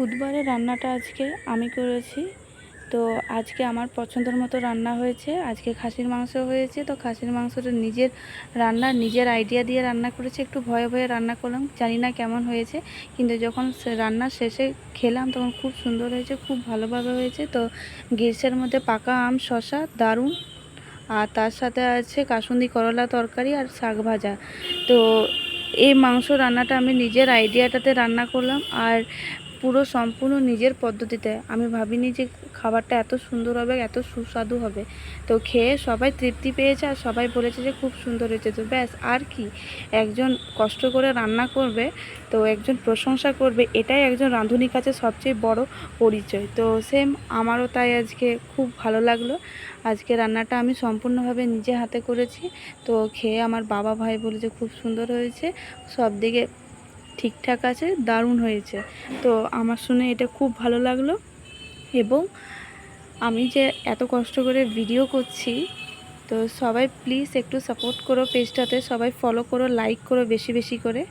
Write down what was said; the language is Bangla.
বুধবারে রান্নাটা আজকে আমি করেছি। তো আজকে আমার পছন্দের মতো রান্না হয়েছে। আজকে খাসির মাংস হয়েছে। তো খাসির মাংসটা নিজের রান্না, নিজের আইডিয়া দিয়ে রান্না করেছে। একটু ভয়ে ভয়ে রান্না করলাম। জানি না কেমন হয়েছে। কিন্তু যখন রান্না শেষে খেলাম তখন খুব সুন্দর হয়েছে, খুব ভালোভাবে হয়েছে। তো গ্রীষ্মের মধ্যে পাকা আম শশা দারুণ। আর তার সাথে আছে কাসুন্দি করলা তরকারি আর শাক ভাজা। তো এই মাংস রান্নাটা আমি নিজের আইডিয়াটাতে রান্না করলাম। আর পুরো সম্পূর্ণ নিজের পদ্ধতিতে। আমি ভাবিনি যে খাবারটা এত সুন্দর হবে, এত সুস্বাদু হবে। তো খেয়ে সবাই তৃপ্তি পেয়েছে আর সবাই বলেছে যে খুব সুন্দর হয়েছে। তো ব্যাস, আর কি? একজন কষ্ট করে রান্না করবে, তো একজন প্রশংসা করবে, এটাই একজন রাঁধুনির কাছে সবচেয়ে বড় পরিচয়। তো সেম আমারও তাই আজকে খুব ভালো লাগল। আজকে রান্নাটা আমি সম্পূর্ণভাবে নিজে হাতে করেছি। তো খেয়ে আমার বাবা ভাই বলে যে খুব সুন্দর হয়েছে। সব দিকে ঠিকঠাক আছে, দারুণ হয়েছে। তো আমার শুনে এটা খুব ভালো লাগল এবং আমি যে এত কষ্ট করে ভিডিও করছি, তো সবাই প্লিজ একটু সাপোর্ট করো পেজটাতে সবাই ফলো করো লাইক করো বেশি বেশি করে।